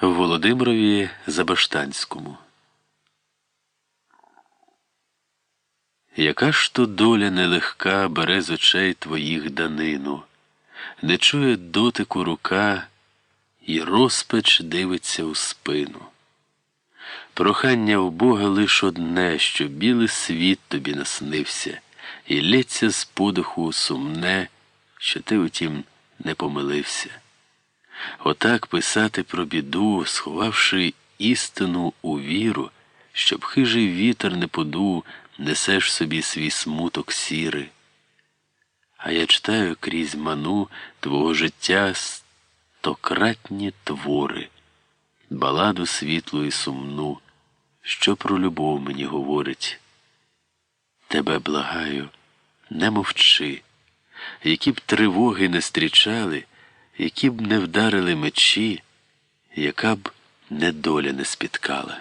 в Володимирові Забаштанському. Яка ж то доля нелегка бере з очей твоїх данину, не чує дотику рука, і розпач дивиться у спину. Прохання в Бога лиш одне, що білий світ тобі наснився, і лється з подиху сумне, що ти утім не помилився. Отак писати про біду, сховавши істину у віру, щоб хижий вітер не подув, несеш собі свій смуток сіри. А я читаю крізь ману твого життя стократні твори, баладу світлу і сумну, що про любов мені говорить. Тебе благаю, не мовчи, які б тривоги не стрічали, які б не вдарили мечі, яка б недоля не спіткала.